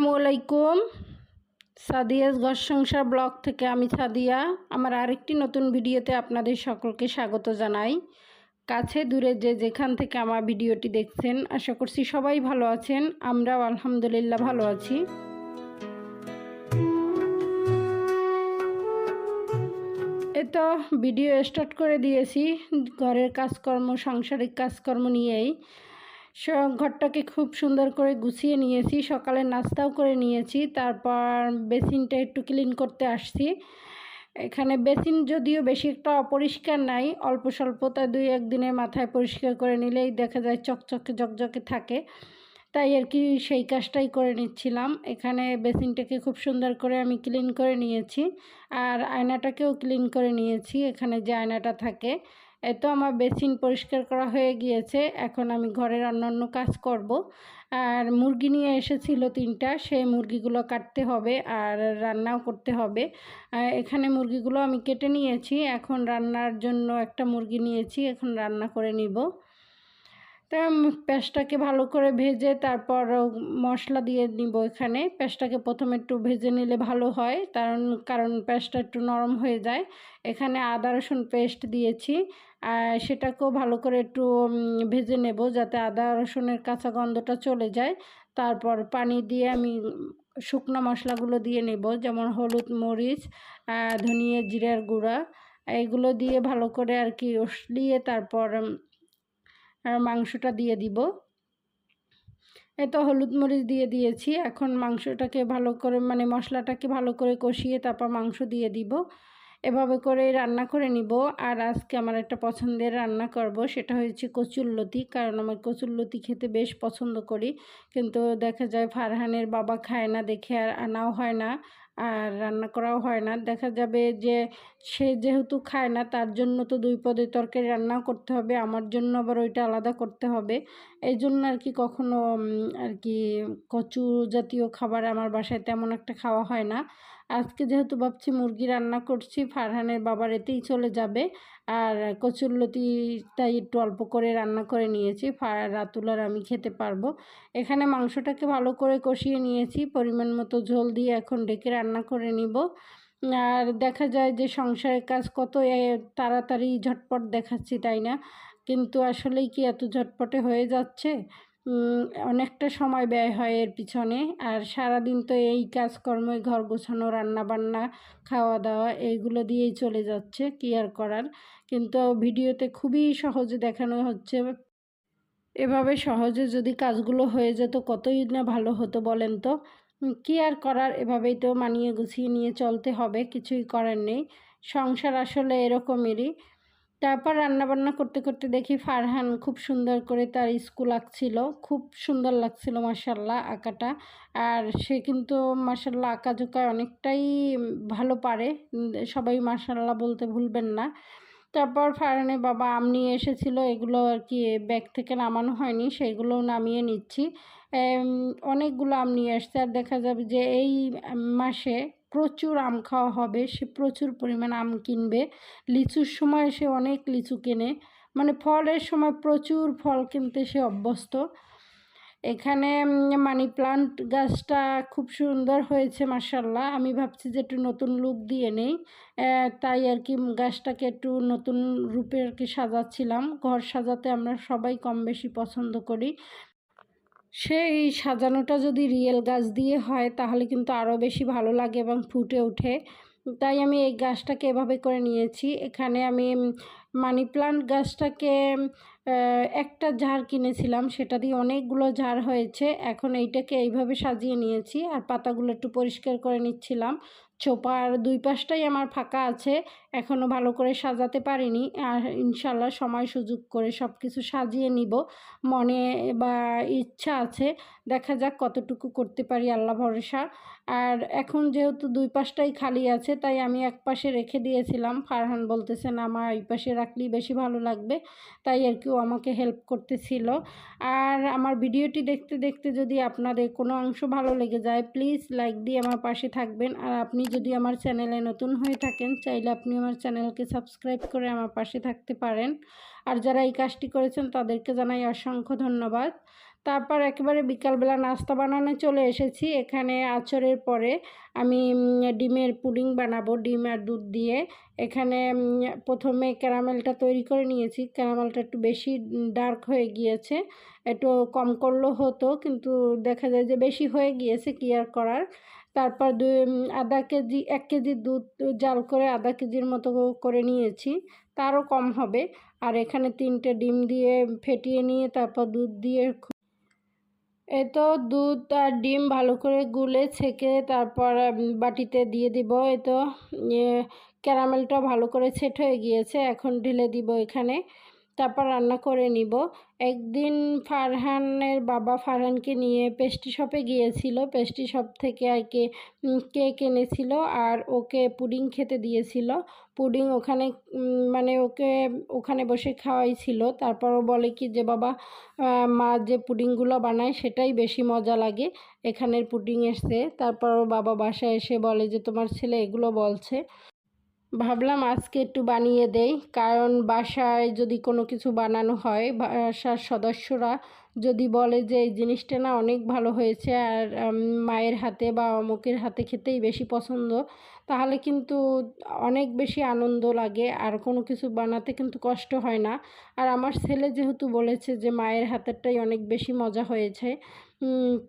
আসসালামু আলাইকুম সাদিয়াস ঘর সংসার ব্লগ থেকে আমি সাদিয়া। আমার আরেকটি নতুন ভিডিওতে আপনাদের সকলকে স্বাগত জানাই। কাছে দূরে যে যেখান থেকে আমার ভিডিওটি দেখছেন, আশা করছি সবাই ভালো আছেন। আমরাও আলহামদুলিল্লাহ ভালো আছি। এ তো ভিডিও স্টার্ট করে দিয়েছি। ঘরের কাজকর্ম, সাংসারিক কাজকর্ম নিয়েই। ঘরটাকে খুব সুন্দর করে গুছিয়ে নিয়েছি সকালে নাস্তাও করে নিয়েছি, তারপর বেসিনটা একটু ক্লিন করতে আসছি। এখানে বেসিন যদিও বেশি একটা অপরিষ্কার নাই, অল্প স্বল্প তা দুই একদিনের মাথায় পরিষ্কার করে নিলেই দেখা যায় চকচকে জকজকে থাকে। তাই আর কি সেই কাজটাই করে নিচ্ছিলাম। এখানে বেসিনটাকে খুব সুন্দর করে আমি ক্লিন করে নিয়েছি, আর আয়নাটাকেও ক্লিন করে নিয়েছি, এখানে যে আয়নাটা থাকে এতো আমার বেসিন পরিষ্কার করা হয়ে গিয়েছে, এখন আমি ঘরের অন্যান্য কাজ করব। আর মুরগি নিয়ে এসেছিল তিনটা, সেই মুরগিগুলো কাটতে হবে আর রান্নাও করতে হবে। এখানে মুরগিগুলো আমি কেটে নিয়েছি, এখন রান্নার জন্য একটা মুরগি নিয়েছি, এখন রান্না করে নিব। তা পেঁয়াজটাকে ভালো করে ভেজে তারপর মশলা দিয়ে নিব এখানে। পেঁয়াজটাকে প্রথমে একটু ভেজে নিলে ভালো হয়, কারণ কারণ পেঁয়াজটা একটু নরম হয়ে যায়। এখানে আদা রসুন পেস্ট দিয়েছি সেটাকেও ভালো করে একটু ভেজে নেব যাতে আদা রসুনের কাঁচা গন্ধটা চলে যায়। তারপর পানি দিয়ে আমি শুকনো মশলাগুলো দিয়ে নেব, যেমন হলুদ মরিচ ধনিয়া জিরার গুঁড়া। এইগুলো দিয়ে ভালো করে আর কি উসলিয়ে তারপর মাংসটা দিয়ে দিব। তো হলুদ মরিচ দিয়ে দিয়েছি। এখন মাংসটাকে ভালো করে মানে মশলাটাকে ভালো করে কষিয়ে তারপর মাংস দিয়ে দিব। এভাবে করে রান্না করে নিব। আর আজকে আমার একটা পছন্দের রান্না করব, সেটা হয়েছে কচুরলতি কারণ আমার কচুরলতি খেতে বেশ পছন্দ করি। কিন্তু দেখা যায় ফারহানের বাবা খায় না দেখে আর আনাও হয় না, আর রান্না করাও হয় না। দেখা যাবে যে সে যেহেতু খায় না, তার জন্য তো দুই পদের তরকারি রান্নাও করতে হবে, আমার জন্য আবার ওইটা আলাদা করতে হবে। এই জন্য আর কি কখনো আর কি কচু জাতীয় খাবার আমার বাসায় তেমন একটা খাওয়া হয় না। আজকে যেহেতু ভাবছি মুরগি রান্না করছি, ফারহানের বাবার এতেই চলে যাবে, আর কচুরলতিটাই একটু অল্প করে রান্না করে নিয়েছি ফা- রাতুল আর আমি খেতে পারব। এখানে মাংসটাকে ভালো করে কষিয়ে নিয়েছি, পরিমাণ মতো ঝোল দিয়ে এখন ডেকে রান্না করে নিব। আর দেখা যায় যে সংসারের কাজ কত তাড়াতাড়ি ঝটপট দেখাচ্ছি, তাই না? কিন্তু আসলেই কি এত ঝটপটে হয়ে যাচ্ছে? অনেকটা সময় ব্যয় হয় এর পিছনে। আর সারাদিন তো এই কাজকর্মে ঘর গোছানো রান্না বান্না খাওয়া দাওয়া এইগুলো দিয়েই চলে যাচ্ছে, কি আর করার? কিন্তু ভিডিওতে খুবই সহজে দেখানো হচ্ছে। এভাবে সহজে যদি কাজগুলো হয়ে যেত কতই না ভালো হতো বলেন তো? কি আর করার? এভাবেই তো মানিয়ে গুছিয়ে নিয়ে চলতে হবে, কিছুই করার নেই। সংসার আসলে এরকমেরই। তারপর রান্নাবান্না করতে করতে দেখি ফারহান খুব সুন্দর করে তার স্কুল আঁকছিল। খুব সুন্দর লাগছিল মার্শাল্লাহ আঁকাটা। আর সে কিন্তু মার্শাল্লাহ আঁকা ঝোঁকায় অনেকটাই ভালো পারে। সবাই মার্শাল্লাহ বলতে ভুলবেন না। তারপর ফারহানের বাবা আম নিয়ে এসেছিল, এগুলো আর কি ব্যাগ থেকে নামানো হয়নি সেগুলো নামিয়ে নিচ্ছি। অনেকগুলো আম নিয়ে আসছে। আর দেখা যাবে যে এই মাসে প্রচুর আম খাওয়া হবে, সে প্রচুর পরিমাণ আম কিনবে। লিচুর সময় সে অনেক লিচু কেনে। মানে ফলের সময় প্রচুর ফল কিনতে সে অভ্যস্ত। এখানে মানি প্লান্ট গাছটা খুব সুন্দর হয়েছে মার্শাল্লাহ আমি ভাবছি যে একটু নতুন লুক দিয়ে নেই। তাই আর কি গাছটাকে একটু নতুন রূপে আর কি সাজাচ্ছিলাম। ঘর সাজাতে আমরা সবাই কম বেশি পছন্দ করি। সেই সাজানোটা যদি রিয়েল গাছ দিয়ে হয়, তাহলে কিন্তু আরও বেশি ভালো লাগে এবং ফুটে ওঠে। তাই আমি এই গাছটাকে এভাবে করে নিয়েছি। এখানে আমি মানি প্লান্ট গাছটাকে একটা ঝাড় কিনেছিলাম, সেটা দিয়ে অনেকগুলো ঝাড় হয়েছে। এখন এইটাকে এইভাবে সাজিয়ে নিয়েছি আর পাতাগুলো একটু পরিষ্কার করে নিচ্ছিলাম। চোপার দুই পাশটাই আমার ফাঁকা আছে। এখনও ভালো করে সাজাতে পারিনি। আর ইনশাল্লাহ সময় সুযোগ করে সব কিছু সাজিয়ে নিব। মনে বা ইচ্ছা আছে, দেখা যাক কতটুকু করতে পারি, আল্লাহ ভরসা। আর এখন যেহেতু দুই পাশটাই খালি আছে, তাই আমি এক পাশে রেখে দিয়েছিলাম। ফারহান বলতেছেন আমার এই পাশে রাখলেই বেশি ভালো লাগবে। তাই আর কি ও আমাকে হেল্প করতেছিল। আর আমার ভিডিওটি দেখতে দেখতে যদি আপনাদের কোনো অংশ ভালো লেগে যায় প্লিজ লাইক দিয়ে আমার পাশে থাকবেন। আর আপনি যদি আমার চ্যানেলে নতুন হয়ে থাকেন, চাইলে আপনি আমার চ্যানেলকে সাবস্ক্রাইব করে আমার পাশে থাকতে পারেন। আর যারা এই কাজটি করেছেন, তাদেরকে জানাই অসংখ্য ধন্যবাদ। তারপর একেবারে বিকালবেলা নাস্তা বানানো চলে এসেছি। এখানে আচরের পরে আমি ডিমের পুডিং বানাবো, ডিম আর দুধ দিয়ে। এখানে প্রথমে ক্যারামেলটা তৈরি করে নিয়েছি। ক্যারামেলটা একটু বেশি ডার্ক হয়ে গিয়েছে। একটু কম করলেও হতো, কিন্তু দেখা যায় যে বেশি হয়ে গিয়েছে, কি আর করার। তারপর দুই আধা কেজি, এক কেজি দুধ জাল করে আধা কেজির মতো করে নিয়েছি, তারও কম হবে। আর এখানে তিনটে ডিম দিয়ে ফেটিয়ে নিয়ে তারপর দুধ দিয়ে এ তো দুধ আর ডিম ভালো করে গুলে ছেঁকে তারপর বাটিতে দিয়ে দিব। এ তো ক্যারামেলটা ভালো করে সেট হয়ে গিয়েছে, এখন ঢেলে দিব এখানে। তারপর রান্না করে নিব। একদিন ফারহানের বাবা ফারহানকে নিয়ে পেস্ট্রি শপে গিয়েছিল। পেস্ট্রি শপ থেকে আর কি কেক এনেছিল আর ওকে পুডিং খেতে দিয়েছিল। পুডিং ওখানে মানে ওকে ওখানে বসে খাওয়াইছিল। তারপরও বলে কি যে, বাবা মা যে পুডিংগুলো বানায় সেটাই বেশি মজা লাগে। এখানের পুডিং এসছে। তারপর ও বাবা বাসায় এসে বলে যে, তোমার ছেলে এগুলো বলছে। ভাবলাম আজকে একটু বানিয়ে দেই। কারণ বাসায় যদি কোনো কিছু বানানো হয় বাসার সদস্যরা যদি বলে যে এই জিনিসটা না অনেক ভালো হয়েছে আর মায়ের হাতে বা অমুকের হাতে খেতেই বেশি পছন্দ, তাহলে কিন্তু অনেক বেশি আনন্দ লাগে। আর কোনো কিছু বানাতে কিন্তু কষ্ট হয় না। আর আমার ছেলে যেহেতু বলেছে যে মায়ের হাতেরটাই অনেক বেশি মজা হয়েছে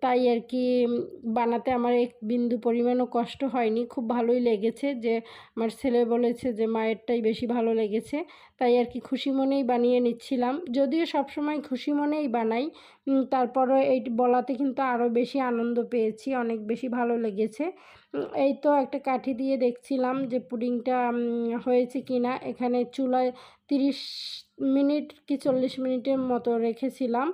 তাই আর কি বানাতে আমার এক বিন্দু পরিমাণও কষ্ট হয়নি। খুব ভালোই লেগেছে যে আমার ছেলে বলেছে যে মায়েরটাই বেশি ভালো লেগেছে। তাই আর কি খুশি মনেই বানিয়ে নিচ্ছিলাম। যদিও সবসময় খুশি মনেই বানাই তারপরও এই বলাতে কিন্তু আরও বেশি আনন্দ পেয়েছি, অনেক বেশি ভালো লেগেছে। এই তো একটা কাঠি দিয়ে দেখছিলাম যে পুডিংটা হয়েছে কি না এখানে চুলায় তিরিশ মিনিট কি চল্লিশ মিনিটের মতো রেখেছিলাম।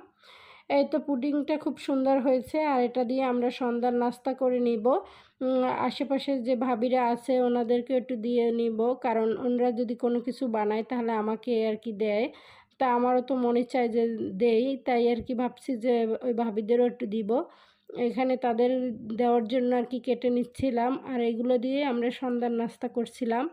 এই তো পুডিংটা খুব সুন্দর হয়েছে, আর এটা দিয়ে আমরা সন্ধ্যার নাস্তা করে নিব। আশেপাশে যে ভাবিরা আছে ওনাদেরকে একটু দিয়ে নিব, কারণ ওনারা যদি কোনো কিছু বানায় তাহলে আমাকে আর কি দেয়। তা আমারও তো মনে চায় যে দেই, তাই আর কি ভাবছি যে ওই ভাবিদেরও একটু দিব। এখানে তাদের দেওয়ার জন্য আর কি কেটে নিচ্ছিলাম, আর এগুলো দিয়ে আমরা সন্ধ্যার নাস্তা করছিলাম।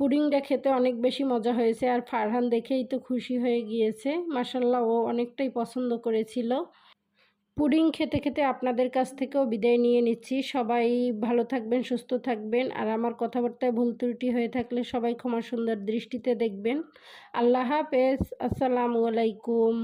পুডিংটা খেতে অনেক বেশি মজা হয়েছে। আর ফারহান দেখেই তো খুশি হয়ে গিয়েছে। মাসাল্লাহ ও অনেকটাই পছন্দ করেছিল। পুডিং খেতে খেতে আপনাদের কাছ থেকেও বিদায় নিয়ে নিচ্ছি। সবাই ভালো থাকবেন, সুস্থ থাকবেন। আর আমার কথাবার্তায় ভুল ত্রুটি হয়ে থাকলে সবাই ক্ষমা সুন্দর দৃষ্টিতে দেখবেন। আল্লাহ হাফেজ। আসসালামু আলাইকুম।